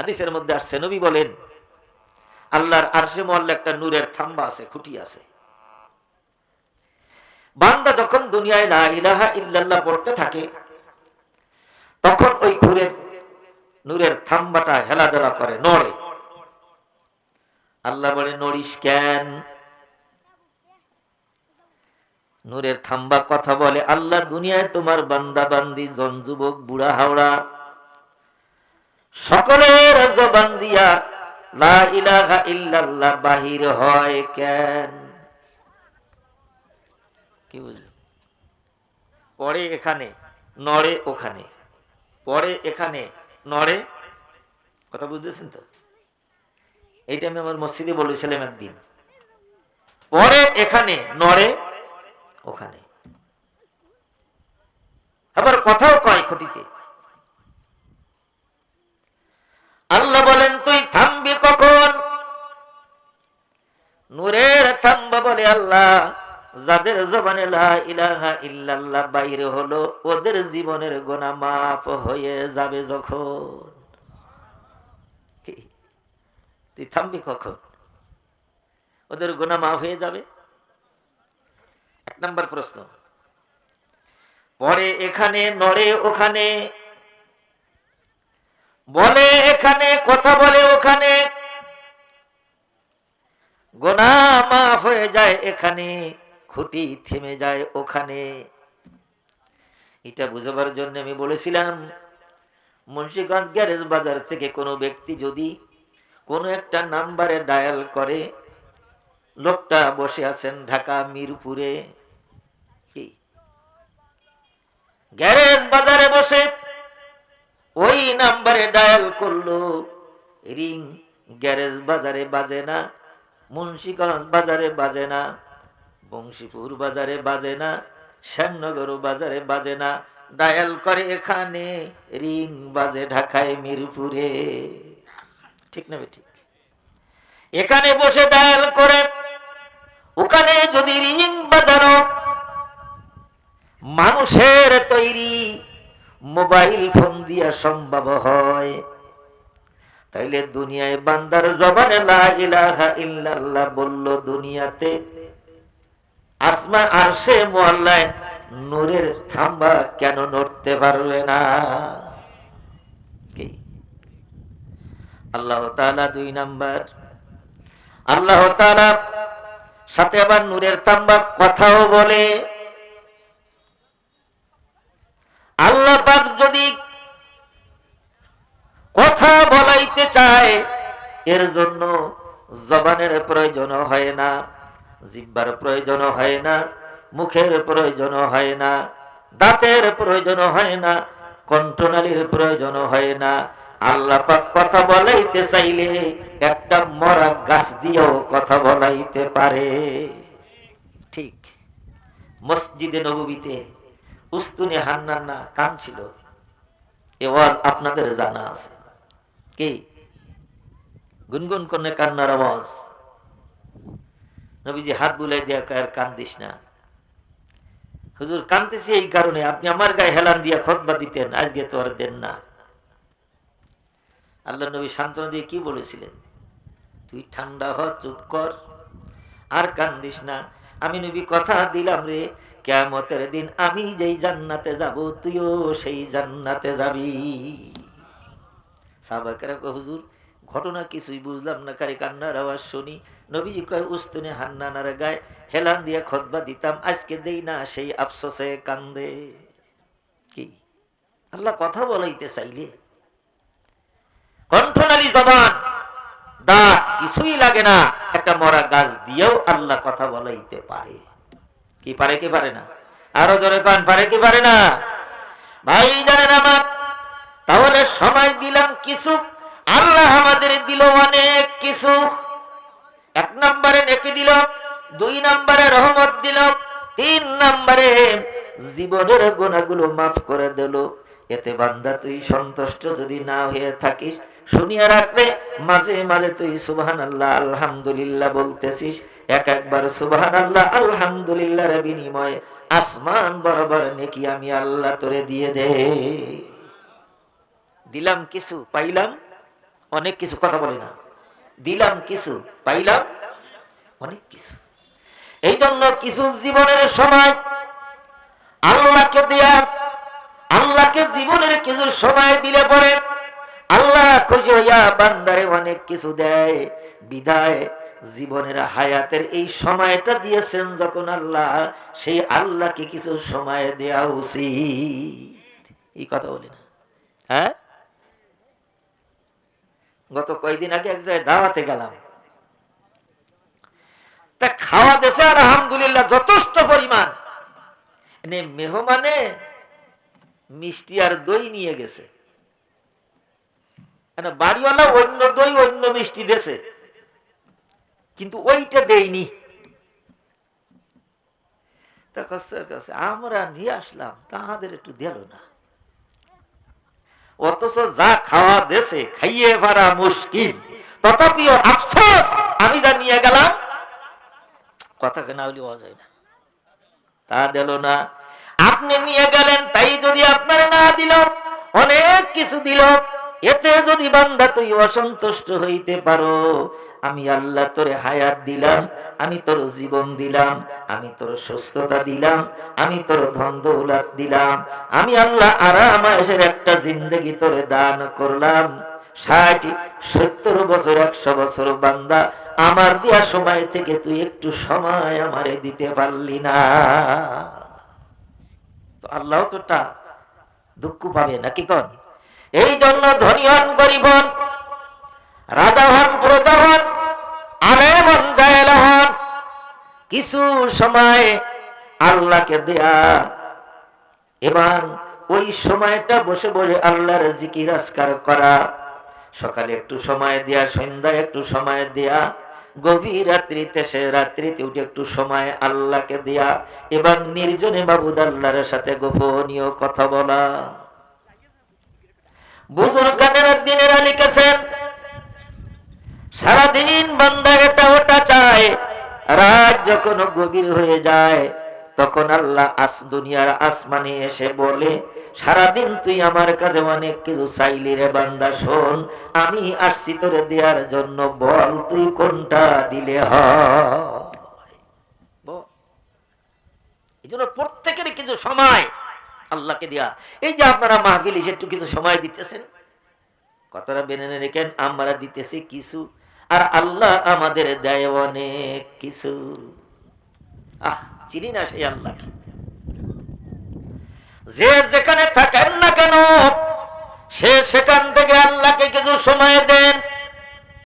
হাদিসের মধ্যে আসছে, নবী বলেন, আল্লাহর আরশে মহল্লা একটা নূরের থাম্বা আছে, খুঁটি আছে। বান্দা যখন দুনিয়ায় লা ইলাহা ইল্লাল্লাহ পড়তে থাকে, তখন ওই ঘুরের নূরের থাম্বাটা হেলাধেলা করে, নড়ে। আল্লাহ বলে, নড়িস কেন? নূরের থাম্বা কথা বলে, আল্লাহ দুনিয়ায় তোমার বান্দা বান্দি জন যুবক, বুড়া, হাওড়া সকলের জবান দিয়া, লা ইলাহা ইল্লাল্লাহ বাহির হয় কেন? কি বুঝলেন পড়ে এখানে, নড়ে ওখানে। পড়ে এখানে, নড়ে, কথা বুঝতেছেন তো? এইটা আমি আমার মসজিদে বলেছিলাম একদিন পরে এখানে, নড়ে ওখানে। আবার কথাও কয় খুঁটিতে। আল্লাহ বলেন, তুই থামবি কখন? নূরের থামবা বলে, আল্লাহ, যাদের জবানে ইল্লাল্লাহ বাইরে হলো, ওদের জীবনের গোনা মাফ হয়ে যাবে যখন? তুই থামবি কখন? ওদের গোনা মাফ হয়ে যাবে? এক নম্বর প্রশ্ন। পরে এখানে, নড়ে ওখানে বলে এখানে, কথা বলে ওখানে। গোনা মাফ হয়ে যায় এখানে, খুঁটি থেমে যায় ওখানে। এটা বুঝবার জন্য আমি বলেছিলাম, মুন্সিগঞ্জ গ্যারেজ বাজার থেকে কোনো ব্যক্তি যদি কোনো একটা নাম্বারে ডায়াল করে, লোকটা বসে আছেন ঢাকা, মিরপুরে গ্যারেজ বাজারে বসে ওই নাম্বারে ডায়াল করল। রিং গ্যারেজ বাজারে বাজে না, মুন্সিগঞ্জ বাজারে বাজে না, বংশীপুর বাজারে বাজে না, শ্যামনগর বাজারে বাজে না। ডায়াল করে এখানে, রিং বাজে ঢাকায়, মিরপুরে। ঠিক না ঠিক? এখানে বসে ডায়াল করে, ওখানে যদি রিং বাজানো, মানুষের তৈরি মোবাইল ফোন দিয়া সম্ভব হয়। তাইলে দুনিয়ায় বান্দার জবানে ইল্লাল্লাহ বলল, দুনিয়াতে আসমা আরশে মোয়াল্লায় নূরের থাম্বা কেন নড়তে পারবে না? আল্লাহ তাআলা দুই নাম্বার। আল্লাহ তাআলা সাথে আবার নূরের তাম্বা কথাও বলে। আল্লাহ পাক যদি কথা বলাইতে চায় এর জন্য জবানের প্রয়োজন হয় না জিব্বার প্রয়োজন হয় না মুখের প্রয়োজন হয় না দাঁতের প্রয়োজন হয় না কণ্ঠনালীর প্রয়োজন হয় না। আল্লাহ পাক কথা বলাইতে চাইলে একটা মরা গাছ দিয়েও কথা বলাইতে পারে। ঠিক। মসজিদে নবীতে উস্তুনে হান্নান্না কান ছিল। এ ওয়াজ আপনাদের জানা আছে। কি? গুনগুন করে কান্নার আওয়াজ। নবীজি হাত বুলাই দিয়া কার কান্দিস না। হুজুর কান্দিছি এই কারণে, আপনি আমার গায়ে হেলান দিয়া খতবা দিতেন, আজকে তো আর দেন না। আল্লাহ নবী সান্ত্বনা দিয়ে কি বলেছিলেন? তুই ঠান্ডা হ, চুপ কর, আর কান্দিস না। আমি নবী কথা দিলাম রে কেমতের দিন আমি যেই জান্নাতে যাব, তুইও সেই জান্নাতে যাবি। হুজুর, ঘটনা কিছুই বুঝলাম না, কারে কান্নার আওয়াজ শুনি। নবীজি কয়, উস্তুনে হান্নানার গায়ে, হেলান দিয়ে খতবা দিতাম, আজকে দেই না সেই আফসোসে কান্দে। কি? আল্লাহ কথা বলাইতে চাইলে? কণ্ঠনালী জবান দা কিছুই লাগে না, একটা মরা গাছ দিয়েও আল্লাহ কথা বলাইতে পারে। কি পারে কি পারে না? আরও জোরে কন, পারে, কি পারে না? ভাই, জানেন আমার, তাহলে সময় দিলাম কিছু, আল্লাহ আমাদের দিল অনেক কিছু। এক নম্বরে নেকি দিল, দুই নম্বরে রহমত দিল, তিন নম্বরে জীবনের গোনাগুলো মাফ করে দিল। এতে বান্দা, তুই সন্তুষ্ট যদি না হয়ে থাকিস শুনিয়া রাখবে, মাঝে মাঝে তুই সুবহান আল্লাহ আলহামদুলিল্লাহ বলতেছিস, এক একবার সুবহান আল্লাহ আলহামদুলিল্লাহর বিনিময়ে আসমান বরাবর নেকি আমি আল্লাহ তোরে দিয়ে দে। দিলাম কিছু, পাইলাম, অনেক কিছু, কথা বলি না। দিলাম কিছু, পাইলাম, অনেক কিছু। এই জন্য কিছু জীবনের সময় আল্লাহকে দেয়া, আল্লাহকে জীবনের কিছু সময় দিলে পরে আল্লাহ খুশি হইয়া বান্দারে অনেক কিছু দেয়, বিদায়। জীবনের হায়াতের এই সময়টা দিয়েছেন যখন আল্লাহ, সেই আল্লাহকে কিছু সময় দেয়া উচিত। এই কথা বলি না। হ্যাঁ? গত কয়েকদিন আগে এক জায়গায় দাওয়াতে গেলাম। তা খাওয়া দেশে আলহামদুলিল্লাহ যথেষ্ট পরিমাণ। মেহমানে মিষ্টি আর দই নিয়ে গেছে। বাড়িওয়ালা অন্য দই, অন্য মিষ্টি দেছে। কিন্তু ওইটা দেয়নি। আমরা নিয়ে আসলাম, তাহাদের একটু দিল না। অথচ যা খাওয়া দেশে খাইয়ে মুশকিল। আফসোস, আমি যা নিয়ে গেলাম, কথা কেনা হলে যায় না। তা দিল না। আপনি নিয়ে গেলেন, তাই যদি আপনার না দিল, অনেক কিছু দিল। এতে যদি বান্দা তুই অসন্তুষ্ট হইতে পারো, আমি আল্লাহ তোরে হায়াত দিলাম, আমি তোর জীবন দিলাম, আমি তোর সুস্থতা দিলাম, আমি তোর ধন দৌলত দিলাম, আমি আল্লাহ আরাম আয়েশের একটা জিন্দগি তোরে দান করলাম। ষাট, সত্তর বছর, একশো বছর বান্দা, আমার দেওয়া সময় থেকে তুই একটু সময় আমারে দিতে পারলি না। তো আল্লাহ তো তা দুঃখ পাবে নাকি কন? এই জন্য ধনী হন গরিব হন রাজা হন প্রজা হন আলেম হন হন কিছু সময় আল্লাহকে দেয়া। এবং ওই সময়টা বসে বসে আল্লাহর জিকির, আজকার করা। সকালে একটু সময় দেয়া, সন্ধ্যায় একটু সময় দেয়া, গভীর রাত্রিতে সে রাত্রিতে উঠে একটু সময় আল্লাহকে দেয়া, এবং নির্জনে বাবুদ আল্লাহর সাথে গোপনীয় কথা বলা। সারাদিন বান্দা এটা ওটা চায়, রাত যখন গভীর হয়ে যায়, তখন আল্লাহ আস দুনিয়ার আসমানে এসে বলে, সারাদিন তুই আমার কাছে অনেক কিছু চাইলি রে বান্দা, শোন, আমি আসছি তোরে দেওয়ার জন্য, বল তুই কোনটা দিলে হয়? বল। এই জন্য প্রত্যেকের কিছু সময়। আল্লাহকে দেয়া। এই যে আপনারা মাহফিল একটু কিছু সময় দিতেছেন, কথাটা বেনে রেখেন আমরা দিতেছি কিছু, আর আল্লাহ আমাদের দেয় অনেক কিছু। আহ, চিনি না সেই আল্লাহকে। যে যেখানে থাকেন না কেন, সে সেখান থেকে আল্লাহকে কিছু সময় দেন।